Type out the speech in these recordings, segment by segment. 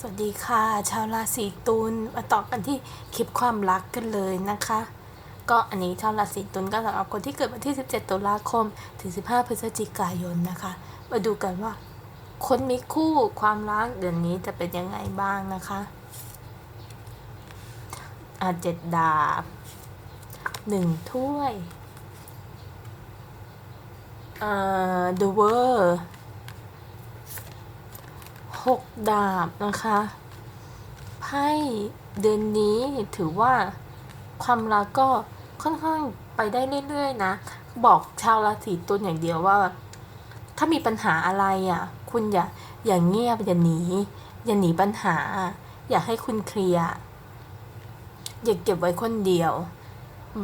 สวัสดีค่ะ ชาวราศีตุลมาต่อกันที่คลิปความรักกันเลยนะคะ ก็อันนี้ชาวราศีตุลก็สำหรับคนที่เกิดวันที่ 17 ตุลาคม ถึง 15 พฤศจิกายนนะคะ มาดูกันว่า คนมีคู่ความรักเดือนนี้จะเป็นยังไงบ้างนะคะอาเจ็ดดาบหนึ่งถ้วยอ่อ The World หกดาบนะคะไพ่เดือนนี้ถือว่าความรักก็ค่อนข้างไปได้เรื่อยๆนะ บอกชาวราศีตุลอย่างเดียวว่า ถ้ามีปัญหาอะไรอะ คุณอย่าอย่าเงียบอย่าหนีอย่าหนีปัญหา อยากให้คุณเคลียร์อย่าเก็บไว้คนเดียว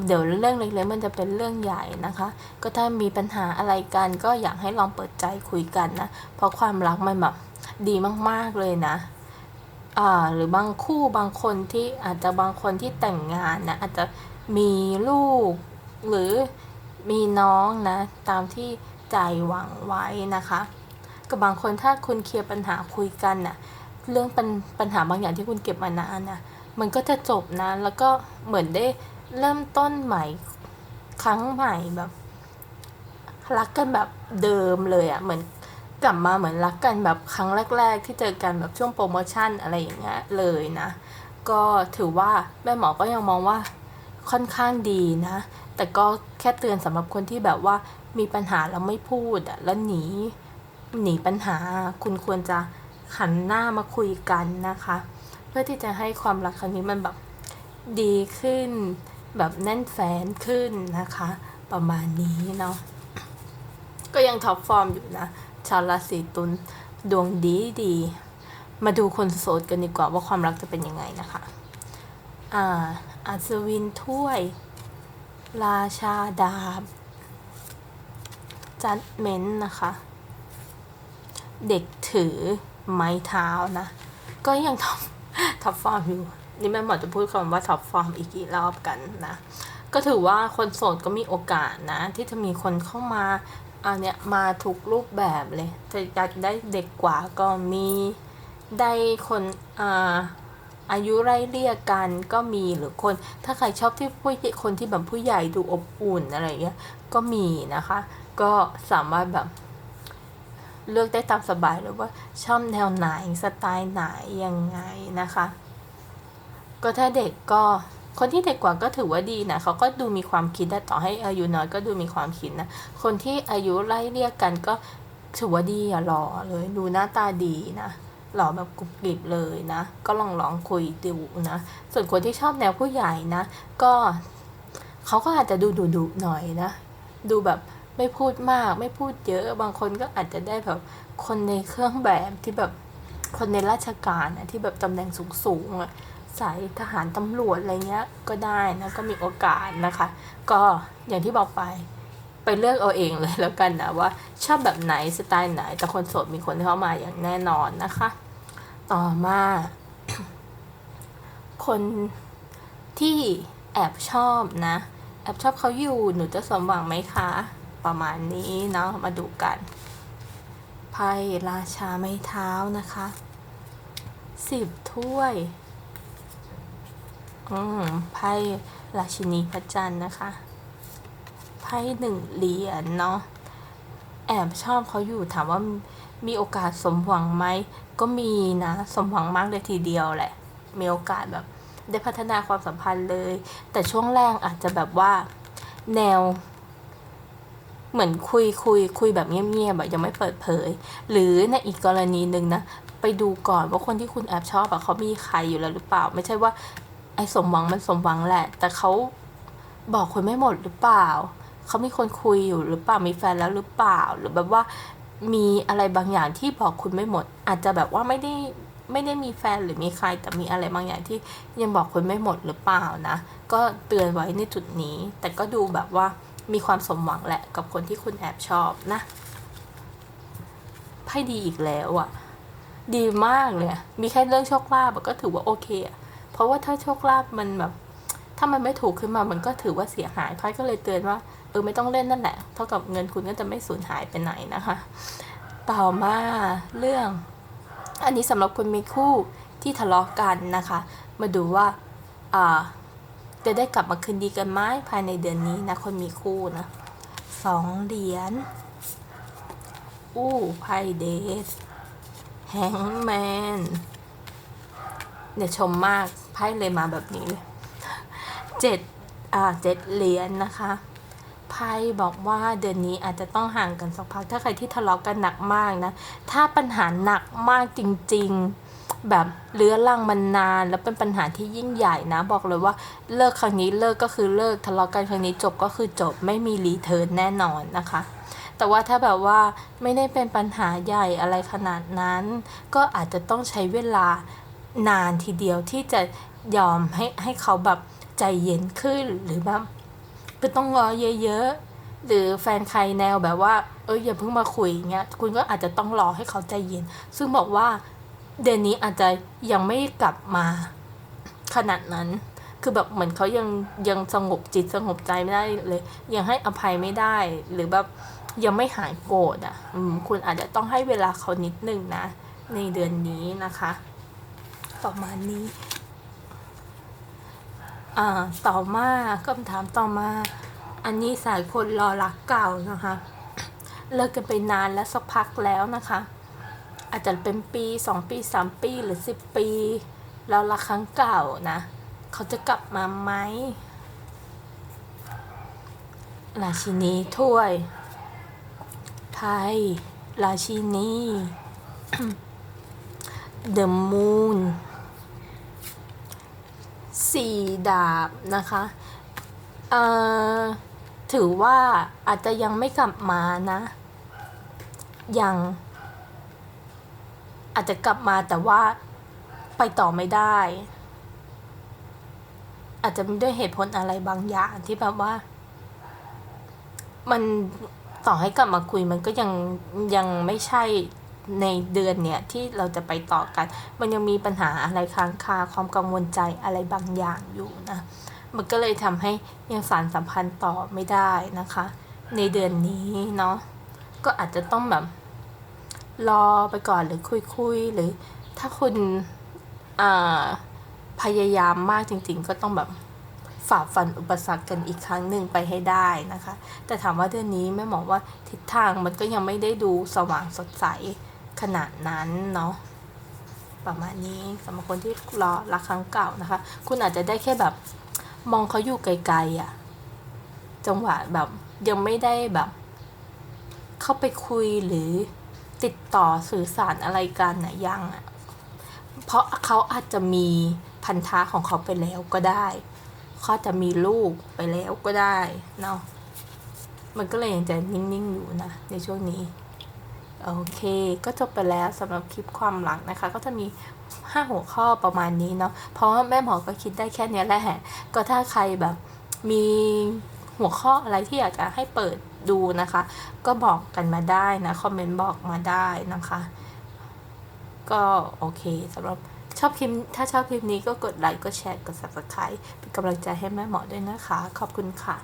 เดี๋ยวเรื่องเล็กๆมันจะเป็นเรื่องใหญ่นะคะ ก็ถ้ามีปัญหาอะไรกันก็อยากให้ลองเปิดใจคุยกันนะ เพราะความรักมันแบบ ดีมากๆเลยนะอ่าหรือบางคู่บางคนที่อาจจะบางคนที่แต่งงานนะอาจจะมีลูกหรือมีน้องนะ ตามที่ใจหวังไว้นะคะกับบางคนถ้าคุณเคลียร์ปัญหาคุยกันน่ะเรื่องปัญปัญหาบางอย่างที่คุณเก็บมานานนะมันก็จะจบนะ แล้วก็เหมือนได้เริ่มต้นใหม่ครั้งใหม่แบบรักกันแบบเดิมเลยอะ่ะเหมือน กลับมาเหมือนรักกันแบบครั้งแรก ๆ ที่เจอกันแบบช่วงโปรโมชั่นอะไรอย่างเงี้ยเลยนะ ก็ถือว่าแม่หมอก็ยังมองว่าค่อนข้างดีนะ แต่ก็แค่เตือนสำหรับคนที่แบบว่ามีปัญหาแล้วไม่พูดอะแล้วหนีหนีปัญหาคุณควรจะหันหน้ามาคุยกันนะคะ เพื่อที่จะให้ความรักครั้งนี้มันแบบดีขึ้น แบบแน่นแฟนขึ้นนะคะ ประมาณนี้เนาะก็ยังท็อปฟอร์มอยู่นะ ชาวราศีตุลดวงดีดี มาดูคนโสดกันดีกว่าว่าความรักจะเป็นยังไงนะคะ อ่าอัศวินถ้วย ราชาดาบจัดเม้นนะคะ เด็กถือไม้เท้านะ ก็ยังท็อปท็อปฟอร์มอยู่ นี่แม่หมอจะพูดคำว่าท็อปฟอร์มอีกกี่รอบกันนะ ก็ถือว่าคนโสดก็มีโอกาสนะ ที่จะมีคนเข้ามา อันเนี้ยมาทุกรูปแบบเลยจะอยากได้เด็กกว่าก็มีได้คนอ่าอายุไล่เรียกกันก็มีหรือคน ถ้าใครชอบที่ผู้คนที่แบบผู้ใหญ่ดูอบอุ่นอะไรเงี้ยก็มีนะคะ ก็สามารถแบบเลือกได้ตามสบายเลยว่าชอบแนวไหนสไตล์ไหนยังไงนะคะ ก็ถ้าเด็กก็ คนที่เด็กกว่าก็ถือว่าดีนะเขาก็ดูมีความคิดนะต่อให้อายุน้อยก็ดูมีความคิดนะคนที่อายุไล่เรียกกันก็ถือว่าดีอะหล่อเลยดูหน้าตาดีนะหล่อแบบกรุบกริบเลยนะ ก็ลองลองคุยดูนะ ส่วนคนที่ชอบแนวผู้ใหญ่นะ ก็เขาก็อาจจะดูดุดุหน่อยนะ ดูแบบไม่พูดมากไม่พูดเยอะ บางคนก็อาจจะได้แบบคนในเครื่องแบบที่แบบคนในราชการนะที่แบบตำแหน่งสูงสูงๆอะ สายทหารตำรวจอะไรเงี้ยก็ได้นะก็มีโอกาสนะคะ ก็อย่างที่บอกไปไปเลือกเอาเองเลยแล้วกันนะว่าชอบแบบไหนสไตล์ไหน แต่คนโสดมีคนเข้ามาอย่างแน่นอนนะคะ ต่อมา คนที่แอบชอบนะ แอบชอบเขาอยู่หนูจะสมหวังไหมคะ ประมาณนี้เนาะมาดูกันไพ่ราชาไม้เท้านะคะสิบถ้วย อืมไพ่ราชินีพระจันทร์นะคะ ไพ่หนึ่งเหรียญเนาะ แอบชอบเขาอยู่ถามว่ามีโอกาสสมหวังไหม ก็มีนะ สมหวังมากเลยทีเดียวแหละ มีโอกาสแบบ ได้พัฒนาความสัมพันธ์เลย แต่ช่วงแรกอาจจะแบบว่า แนว เหมือนคุยคุยคุยแบบเงียบๆแบบยังไม่เปิดเผย หรือในอีกกรณีหนึ่งนะไปดูก่อนว่าคนที่คุณแอบชอบอะเขามีใครอยู่แล้วหรือเปล่า ไม่ใช่ว่า ไอ้สมหวังมันสมหวังแหละ แต่เขาบอกคุณไม่หมดหรือเปล่า เขามีคนคุยอยู่หรือเปล่า มีแฟนแล้วหรือเปล่า หรือแบบว่ามีอะไรบางอย่างที่บอกคุณไม่หมด อาจจะแบบว่าไม่ได้ไม่ได้มีแฟนหรือมีใคร แต่มีอะไรบางอย่างที่ยังบอกคุณไม่หมดหรือเปล่านะ ก็เตือนไว้ในจุดนี้ แต่ก็ดูแบบว่ามีความสมหวังแหละกับคนที่คุณแอบชอบนะไพ่ดีอีกแล้วอะ่ะ ดีมากเลย มีแค่เรื่องโชคลาภก็ถือว่าโอเคอะ เพราะว่าถ้าโชคลาภมันแบบ ถ้ามันไม่ถูกขึ้นมามันก็ถือว่าเสียหายไพ่ก็เลยเตือนว่าเออไม่ต้องเล่นนั่นแหละ เท่ากับเงินคุณก็จะไม่สูญหายไปไหนนะคะ ต่อมาเรื่อง อันนี้สำหรับคนมีคู่ที่ทะเลาะกันนะคะ มาดูว่าอ่าจะได้กลับมาคืนดีกันไหมภายในเดือนนี้นะคนมีคู่นะสองเหรียญอู้ไพ่เดสแฮงแมนเนี่ยชมมาก ไพ่เลยมาแบบนี้เลยเจ็ดอ่าเจ็ดเหรียญนะคะไพ่บอกว่าเดือนนี้อาจจะต้องห่างกันสักพัก ถ้าใครที่ทะเลาะกันหนักมากนะ ถ้าปัญหาหนักมากจริงๆ แบบเลื้อรังมันนาน แล้วเป็นปัญหาที่ยิ่งใหญ่นะ บอกเลยว่าเลิกครั้งนี้เลิกก็คือเลิกทะเลาะกันครั้งนี้จบก็คือจบไม่มีรีเทิร์นแน่นอนนะคะ แต่ว่าถ้าแบบว่าไม่ได้เป็นปัญหาใหญ่อะไรขนาดนั้น ก็อาจจะต้องใช้เวลา นานทีเดียวที่จะยอมให้ให้เขาแบบใจเย็นขึ้นหรือแบบก็ต้องรอเยอะๆหรือแฟนใครแนวแบบว่า เอออย่าเพิ่งมาคุยอย่างเงี้ยคุณก็อาจจะต้องรอให้เขาใจเย็น ซึ่งบอกว่าเดือนนี้อาจจะยังไม่กลับมาขนาดนั้น คือแบบเหมือนเขายังยังสงบจิตสงบใจไม่ได้เลย ยังให้อภัยไม่ได้ หรือแบบยังไม่หายโกรธอะ อืม คุณอาจจะต้องให้เวลาเขานิดนึงนะ ในเดือนนี้นะคะ ประมาณนี้อ่าต่อมาคำถามต่อมา อันนี้สายคนรอรักเก่านะคะ เลิกกันไปนานแล้วสักพักแล้วนะคะ อาจจะเป็นปีสองปีสามปีหรือสิบปีแล้วรักครั้งเก่านะเขาจะกลับมาไหมราชินีถ้วย ไพ่ราชินี The Moon สี่ดาบนะคะเอ่อถือว่าอาจจะยังไม่กลับมานะ ยังอาจจะกลับมาแต่ว่าไปต่อไม่ได้ อาจจะด้วยเหตุผลอะไรบางอย่างที่แบบว่า มันต่อให้กลับมาคุยมันก็ยังยังไม่ใช่ ในเดือนเนี่ยที่เราจะไปต่อกัน มันยังมีปัญหาอะไรค้างคาความกังวลใจอะไรบางอย่างอยู่นะมันก็เลยทำให้ยังสารสัมพันธ์ต่อไม่ได้นะคะ ในเดือนนี้เนาะก็อาจจะต้องแบบรอไปก่อนหรือคุยคุยๆหรือถ้าคุณพยายามมากจริง ๆ ก็ต้องแบบฝ่าฟันอุปสรรคกันอีกครั้งหนึ่งไปให้ได้นะคะ แต่ถามว่าเดือนนี้แม่หมอว่าทิศทางมันก็ยังไม่ได้ดูสว่างสดใส ขนาดนั้นเนาะประมาณนี้สำหรับคนที่รอรักครั้งเก่านะคะ คุณอาจจะได้แค่แบบมองเขาอยู่ไกลๆอะ่ะ จังหวะแบบยังไม่ได้แบบ เข้าไปคุยหรือติดต่อสื่อสารอะไรกันนะยังอะ่ะ เพราะเขาอาจจะมีพันธะของเขาไปแล้วก็ได้เขาจะมีลูกไปแล้วก็ได้เนาะมันก็เลยยังจะนิ่งๆอยู่นะในช่วงนี้ โอเค ก็จบไปแล้วสำหรับคลิปความรักนะคะ ก็จะมีห้าหัวข้อประมาณนี้เนาะเพราะว่าแม่หมอก็คิดได้แค่เนี้ยแหละก็ถ้าใครแบบมีหัวข้ออะไรที่อยากจะให้เปิดดูนะคะ ก็บอกกันมาได้นะ คอมเมนต์บอกมาได้นะคะ ก็โอเคสำหรับชอบคลิป ถ้าชอบคลิปนี้ก็กดไลค์กดแชร์กด subscribe เป็นกำลังใจให้แม่หมอด้วยนะคะ ขอบคุณค่ะ